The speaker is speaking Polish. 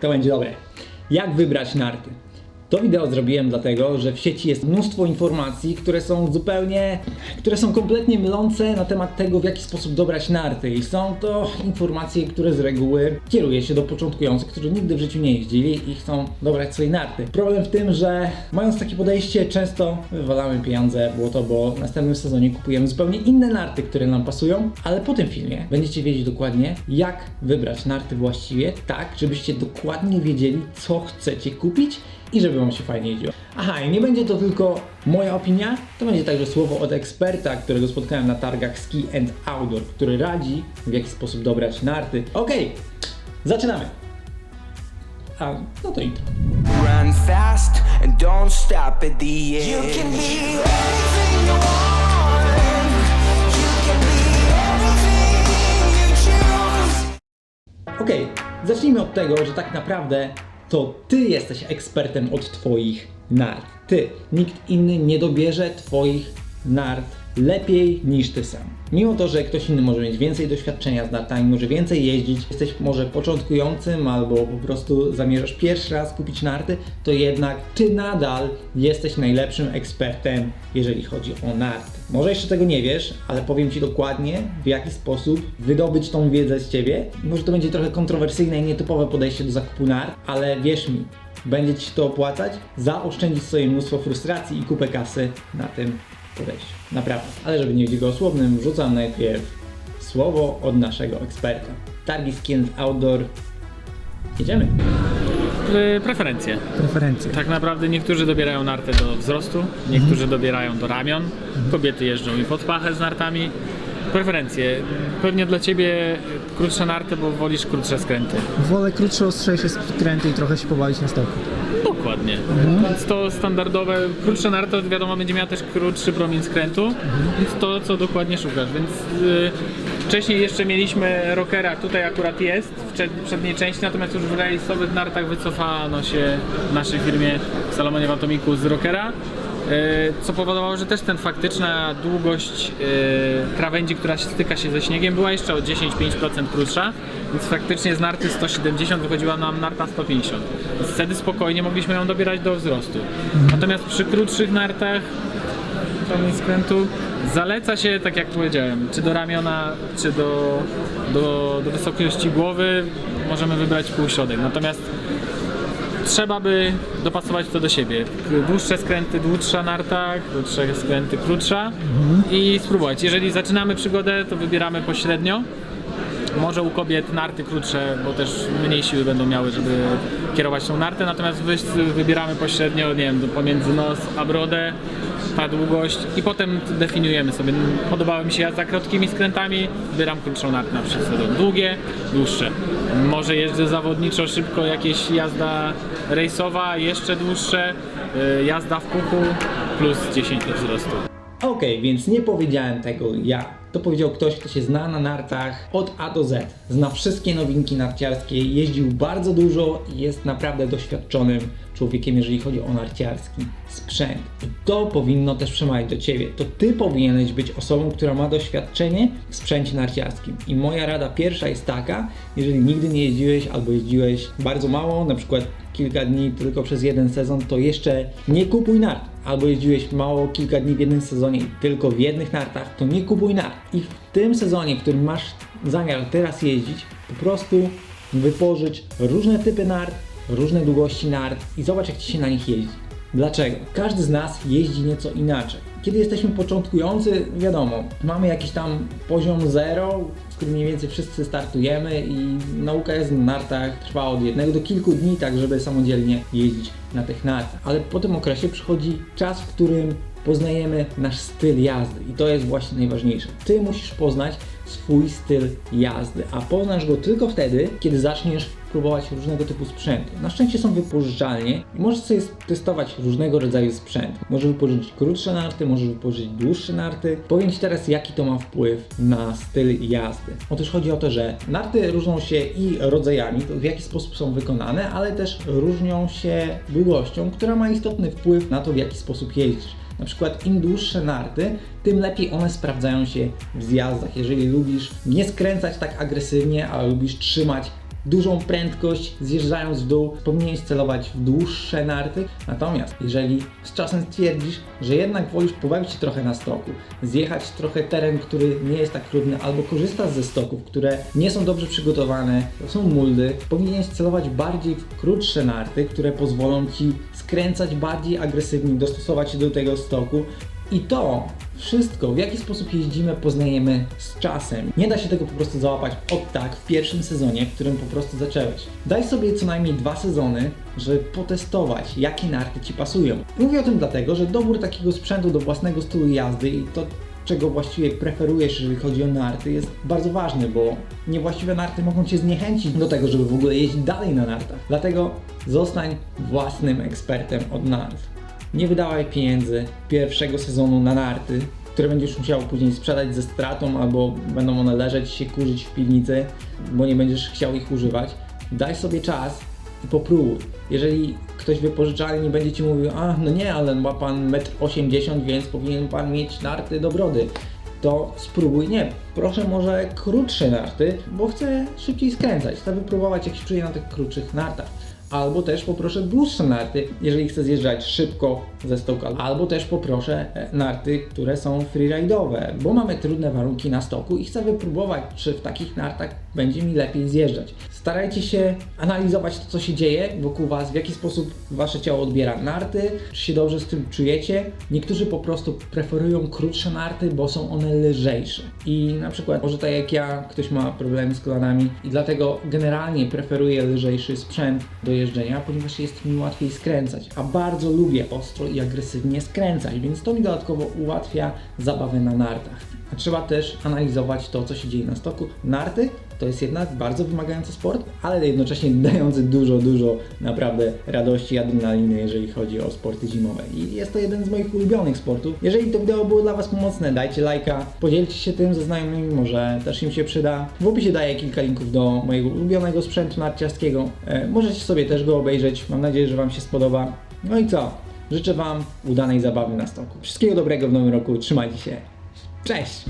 to będzie dobre. Jak wybrać narty? To wideo zrobiłem dlatego, że w sieci jest mnóstwo informacji, które są zupełnie, które są kompletnie mylące na temat tego, w jaki sposób dobrać narty. I są to informacje, które z reguły kieruje się do początkujących, którzy nigdy w życiu nie jeździli i chcą dobrać swoje narty. Problem w tym, że mając takie podejście, często wywalamy pieniądze błoto, bo w następnym sezonie kupujemy zupełnie inne narty, które nam pasują, ale po tym filmie będziecie wiedzieć dokładnie, jak wybrać narty właściwie, tak, żebyście dokładnie wiedzieli, co chcecie kupić i żeby Wam się fajnie jeździło. Aha, i nie będzie to tylko moja opinia, to będzie także słowo od eksperta, którego spotkałem na targach Ski and Outdoor, który radzi, w jaki sposób dobrać narty. Okej, zaczynamy! A, no to intro. Run fast and don't stop at the end. You can be anything you want. Okej, zacznijmy od tego, że tak naprawdę to ty jesteś ekspertem od twoich nart. Ty. Nikt inny nie dobierze twoich nart lepiej niż ty sam. Mimo to, że ktoś inny może mieć więcej doświadczenia z nartami, może więcej jeździć, jesteś może początkującym albo po prostu zamierzasz pierwszy raz kupić narty, to jednak ty nadal jesteś najlepszym ekspertem, jeżeli chodzi o narty. Może jeszcze tego nie wiesz, ale powiem ci dokładnie, w jaki sposób wydobyć tą wiedzę z ciebie. Może to będzie trochę kontrowersyjne i nietypowe podejście do zakupu nart, ale wierz mi, będzie ci to opłacać, zaoszczędzić sobie mnóstwo frustracji i kupę kasy na tym podejściu. Naprawdę. Ale żeby nie być gołosłownym, wrzucam najpierw słowo od naszego eksperta. Targi Skin Outdoor. Jedziemy. Y, Preferencje. Preferencje. Tak naprawdę niektórzy dobierają nartę do wzrostu, niektórzy dobierają do ramion, kobiety jeżdżą i pod pachę z nartami. Preferencje. Pewnie dla Ciebie krótsze narty, bo wolisz krótsze skręty. Wolę krótsze, ostrzejsze skręty i trochę się pobawić na stoku. Dokładnie. Więc to standardowe, krótsze narty wiadomo będzie miała też krótszy promień skrętu, więc to co dokładnie szukasz. Więc y, wcześniej jeszcze mieliśmy rockera, tutaj akurat jest w przed, przedniej części, natomiast już w rejsowych nartach wycofano się w naszej firmie w Salomonie w Atomiku z rockera. Y, Co powodowało, że też ten faktyczna długość y, krawędzi, która styka się ze śniegiem, była jeszcze o 10-5% krótsza, więc faktycznie z narty 170 wychodziła nam narta 150. Więc wtedy spokojnie mogliśmy ją dobierać do wzrostu. Natomiast przy krótszych nartach promień skrętu zaleca się, tak jak powiedziałem, czy do ramiona, czy do, do, do wysokości głowy możemy wybrać półśrodek. Natomiast trzeba by dopasować to do siebie. Dłuższe skręty, dłuższa narta, krótsze skręty, krótsza i spróbować. Jeżeli zaczynamy przygodę, to wybieramy pośrednio. Może u kobiet narty krótsze, bo też mniej siły będą miały, żeby kierować tą nartę, natomiast wy, wybieramy pośrednio, nie wiem, pomiędzy nos a brodę, ta długość i potem definiujemy sobie. Podobała mi się jazda krótkimi skrętami, wybieram krótszą nartę na przykład. Długie, dłuższe. Może jeżdżę zawodniczo, szybko, jakieś jazda rejsowa, jeszcze dłuższe, y, jazda w puchu plus 10 do wzrostu. Okej, więc nie powiedziałem tego ja. To powiedział ktoś, kto się zna na nartach od A do Z. Zna wszystkie nowinki narciarskie, jeździł bardzo dużo i jest naprawdę doświadczonym człowiekiem, jeżeli chodzi o narciarski sprzęt. I to powinno też przemawiać do ciebie. To ty powinieneś być osobą, która ma doświadczenie w sprzęcie narciarskim. I moja rada pierwsza jest taka, jeżeli nigdy nie jeździłeś albo jeździłeś bardzo mało, na przykład kilka dni tylko przez jeden sezon, to jeszcze nie kupuj nart. Albo jeździłeś mało, kilka dni w jednym sezonie tylko w jednych nartach, to nie kupuj nart. I w tym sezonie, w którym masz zamiar teraz jeździć, po prostu wypożycz różne typy nart, różne długości nart i zobacz, jak ci się na nich jeździ. Dlaczego? Każdy z nas jeździ nieco inaczej. Kiedy jesteśmy początkujący, wiadomo, mamy jakiś tam poziom zero, którym mniej więcej wszyscy startujemy i nauka jest na nartach trwa od jednego do kilku dni, tak żeby samodzielnie jeździć na tych nartach. Ale po tym okresie przychodzi czas, w którym poznajemy nasz styl jazdy i to jest właśnie najważniejsze. Ty musisz poznać swój styl jazdy, a poznasz go tylko wtedy, kiedy zaczniesz próbować różnego typu sprzętu. Na szczęście są wypożyczalnie i możesz sobie testować różnego rodzaju sprzęt. Możesz wypożyczyć krótsze narty, możesz wypożyczyć dłuższe narty. Powiem Ci teraz, jaki to ma wpływ na styl jazdy. Otóż chodzi o to, że narty różnią się i rodzajami, w jaki sposób są wykonane, ale też różnią się długością, która ma istotny wpływ na to, w jaki sposób jeździsz. Na przykład im dłuższe narty, tym lepiej one sprawdzają się w zjazdach. Jeżeli lubisz nie skręcać tak agresywnie, a lubisz trzymać dużą prędkość zjeżdżając w dół, powinieneś celować w dłuższe narty. Natomiast jeżeli z czasem stwierdzisz, że jednak wolisz pobawić się trochę na stoku, zjechać trochę teren, który nie jest tak trudny, albo korzystasz ze stoków, które nie są dobrze przygotowane, to są muldy, powinieneś celować bardziej w krótsze narty, które pozwolą Ci skręcać bardziej agresywnie, dostosować się do tego stoku i to wszystko, w jaki sposób jeździmy, poznajemy z czasem. Nie da się tego po prostu załapać od tak w pierwszym sezonie, w którym po prostu zacząłeś. Daj sobie co najmniej dwa sezony, żeby potestować, jakie narty Ci pasują. Mówię o tym dlatego, że dobór takiego sprzętu do własnego stylu jazdy i to czego właściwie preferujesz, jeżeli chodzi o narty, jest bardzo ważny, bo niewłaściwe narty mogą Cię zniechęcić do tego, żeby w ogóle jeździć dalej na nartach. Dlatego zostań własnym ekspertem od nart. Nie wydawaj pieniędzy pierwszego sezonu na narty, które będziesz musiał później sprzedać ze stratą, albo będą one leżeć się kurzyć w piwnicy, bo nie będziesz chciał ich używać. Daj sobie czas i popróbuj. Jeżeli ktoś wypożyczalnie będzie ci mówił, a no nie, ale ma pan 1,80 m, więc powinien pan mieć narty do brody, to spróbuj. Nie, proszę może krótsze narty, bo chcę szybciej skręcać. Chcę wypróbować, jak się czuję na tych krótszych nartach. Albo też poproszę dłuższe narty, jeżeli chcę zjeżdżać szybko ze stoku. Albo też poproszę e, narty, które są freeride'owe, bo mamy trudne warunki na stoku i chcę wypróbować, czy w takich nartach będzie mi lepiej zjeżdżać. Starajcie się analizować to, co się dzieje wokół Was, w jaki sposób Wasze ciało odbiera narty, czy się dobrze z tym czujecie. Niektórzy po prostu preferują krótsze narty, bo są one lżejsze. I na przykład, może tak jak ja, ktoś ma problemy z kolanami i dlatego generalnie preferuje lżejszy sprzęt do jeżdżenia, ponieważ jest mi łatwiej skręcać. A bardzo lubię ostro i agresywnie skręcać, więc to mi dodatkowo ułatwia zabawę na nartach. A trzeba też analizować to, co się dzieje na stoku. Narty to jest jednak bardzo wymagający sport, ale jednocześnie dający dużo, dużo naprawdę radości adrenaliny, jeżeli chodzi o sporty zimowe. I jest to jeden z moich ulubionych sportów. Jeżeli to wideo było dla Was pomocne, dajcie lajka, podzielcie się tym ze znajomymi, może też im się przyda. W opisie daję kilka linków do mojego ulubionego sprzętu narciarskiego. E, możecie sobie też go obejrzeć. Mam nadzieję, że Wam się spodoba. No i co? Życzę Wam udanej zabawy na stoku. Wszystkiego dobrego w nowym roku. Trzymajcie się. Cześć!